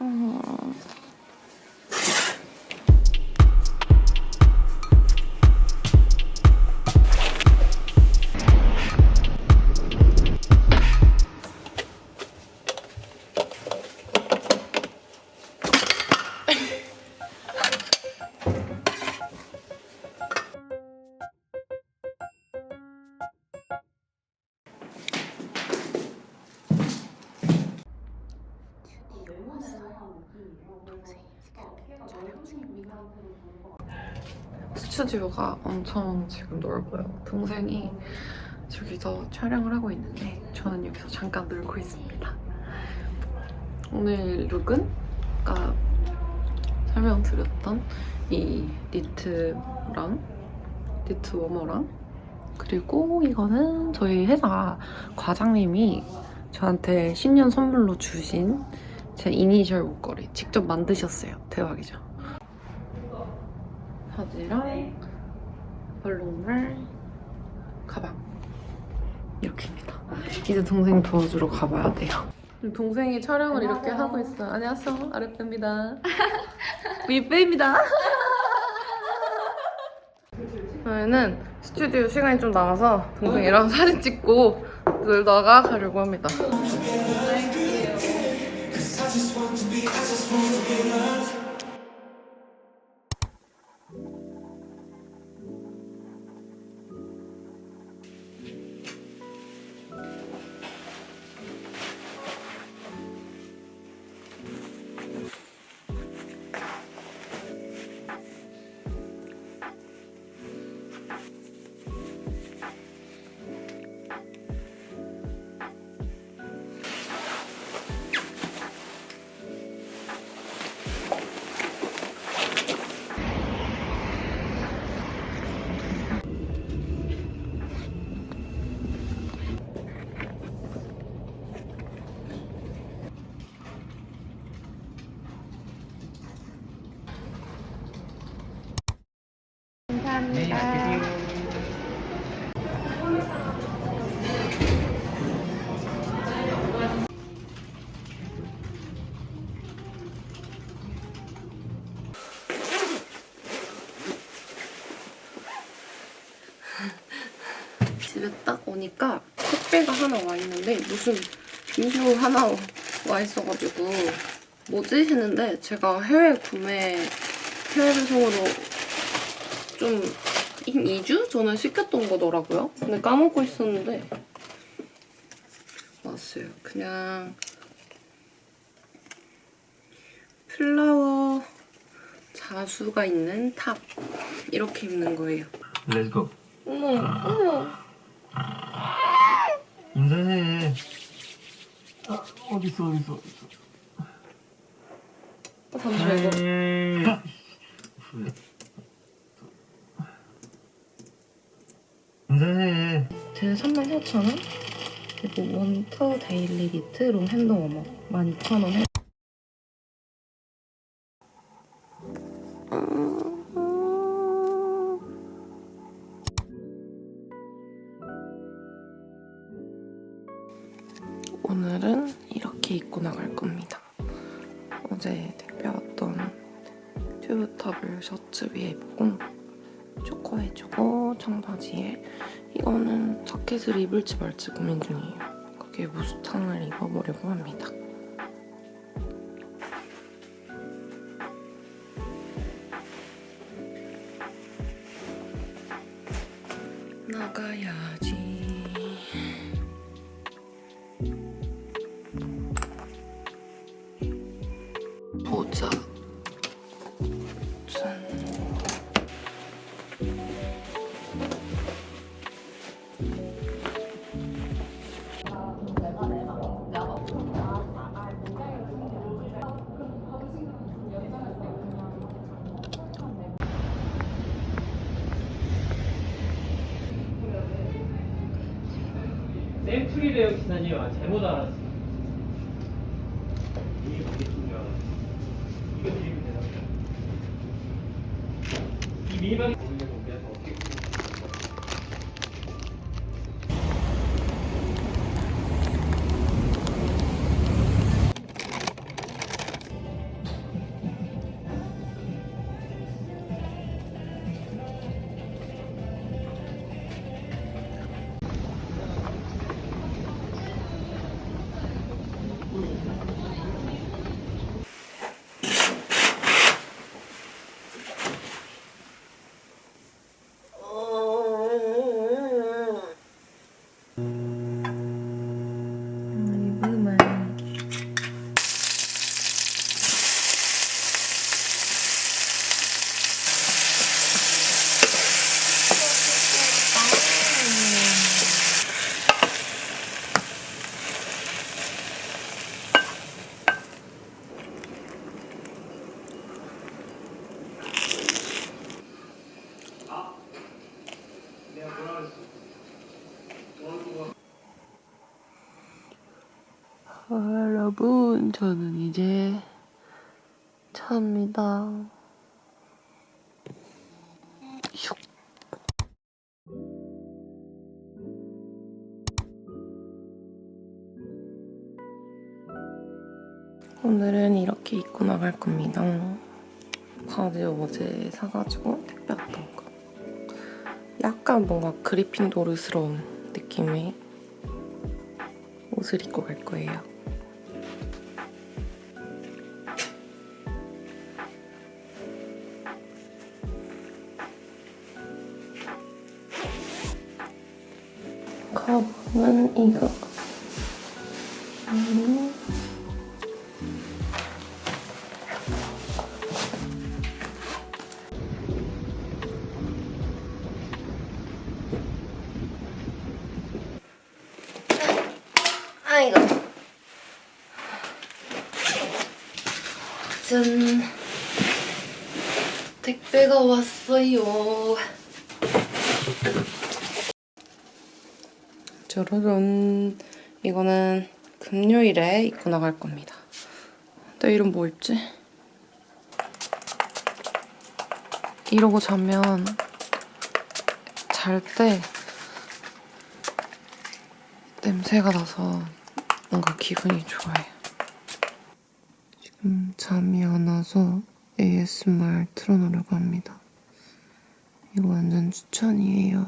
嗯。 스튜디오가 엄청 지금 넓어요. 동생이 저기서 촬영을 하고 있는데 저는 여기서 잠깐 놀고 있습니다. 오늘 룩은 아까 설명드렸던 이 니트랑 니트 워머랑 그리고 이거는 저희 회사 과장님이 저한테 신년 선물로 주신 제 이니셜 목걸이 직접 만드셨어요. 대박이죠. 바지랑 발롱말 가방 이렇게입니다. 이제 동생 도와주러 가봐야 돼요. 동생이 촬영을 이렇게 하고 있어요. 안녕하세요. 아랫배입니다. 윗배입니다. 저희는 스튜디오 시간이 좀 남아서 동생이랑 사진 찍고 놀다가 가려고 합니다. 집에 딱 오니까 택배가 하나 와 있는데 무슨 비료 하나 와 있어가지고 뭐지 했는데 제가 해외 구매 해외 배송으로 좀한 2주 전에 시켰던 거더라고요. 근데 까먹고 있었는데 왔어요. 그냥 플라워 자수가 있는 탑 이렇게 입는 거예요. Let's go. 어머 어머 인사해. 아, 어딨어, 어딨어, 어딨어. 어, 잠시만 이거 제 34,000원. 그리고 원터 데일리 니트 롱 핸드 워머. 12,000원에 오늘은 이렇게 입고 나갈 겁니다. 어제 택배 왔던 튜브탑을 셔츠 위에 입고 초코 해주고 청바지에 이거는 자켓을 입을지 말지 고민 중이에요. 그게 무스탕을 입어보려고 합니다. 잘못 알았어 이게 바뀌었는 줄 알았어 이거 드리면 되나 이 미니막이 여러분, 저는 이제 차입니다. 슉. 오늘은 이렇게 입고 나갈 겁니다. 바지 어제 사가지고 택배 왔던 거. 약간 뭔가 그리핀도르스러운 느낌의 옷을 입고 갈 거예요. 택배가 왔어요. 짜라란. 이거는 금요일에 입고 나갈 겁니다. 내일은 뭐 입지? 이러고 자면 잘 때 냄새가 나서 뭔가 기분이 좋아요. 지금 잠이 안 와서 ASMR 틀어놓으려고 합니다. 이거 완전 추천이에요.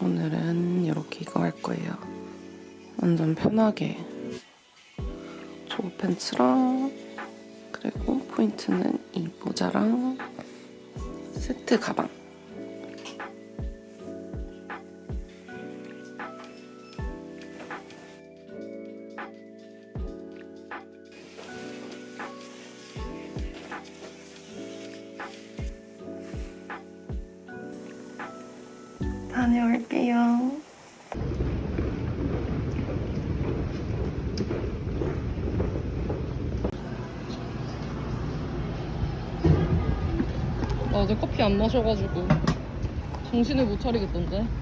오늘은 이렇게 이거 할 거예요. 완전 편하게 조거 팬츠랑 그리고 포인트는 이 모자랑 세트 가방. 어제 커피 안 마셔가지고 정신을 못 차리겠던데.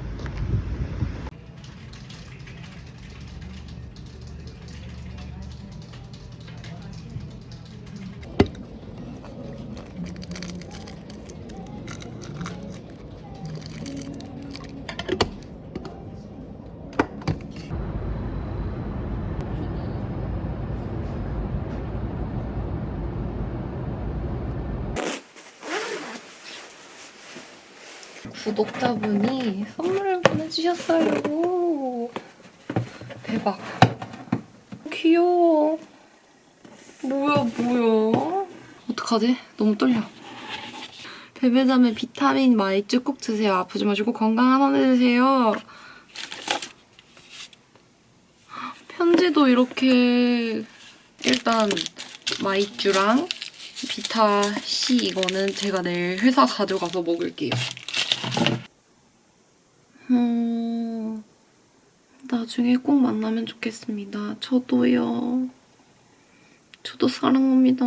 구독자분이 선물을 보내주셨어요. 대박. 귀여워. 뭐야, 뭐야. 어떡하지? 너무 떨려. 베베자매 비타민 마이쮸 꼭 드세요. 아프지 마시고 건강한 한해 되세요. 편지도 이렇게 일단 마이쮸랑 비타 C 이거는 제가 내일 회사 가져가서 먹을게요. 나중에 꼭 만나면 좋겠습니다. 저도요. 저도 사랑합니다.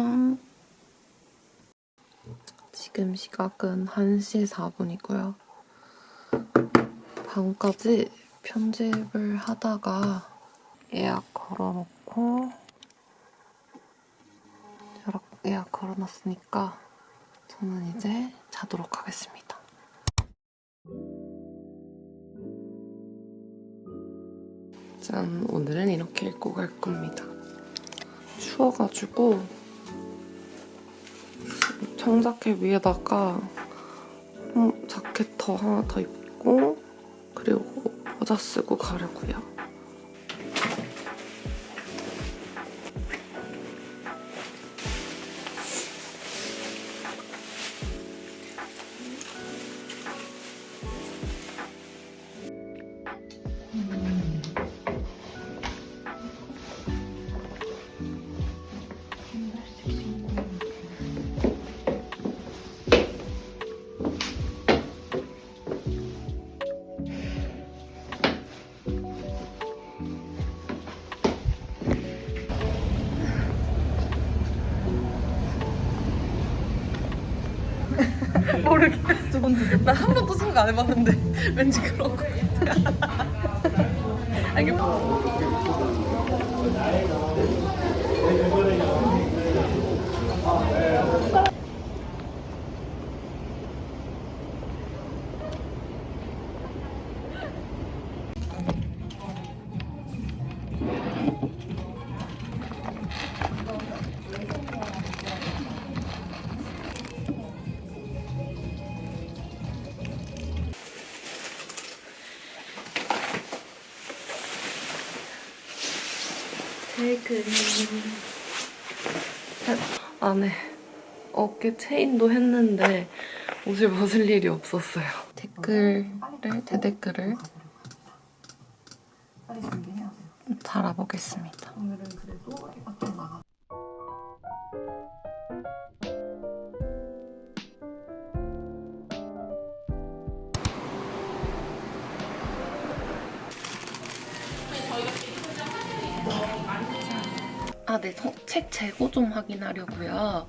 지금 시각은 1시 4분이고요. 밤까지 편집을 하다가 예약 걸어놓고 예약 걸어놨으니까 저는 이제 자도록 하겠습니다. 짠, 오늘은 이렇게 입고 갈 겁니다. 추워가지고 청자켓 위에다가 음, 자켓 더 하나 더 입고 그리고 모자 쓰고 가려고요. 생각 안 해봤는데 왠지 그런 거 같아. 아, 이게 안에 어깨 체인도 했는데 옷을 벗을 일이 없었어요. 댓글을 대댓글을. 달아보겠습니다. 오늘은 그래도 아, 네, 서- 책 재고 좀 확인하려고요.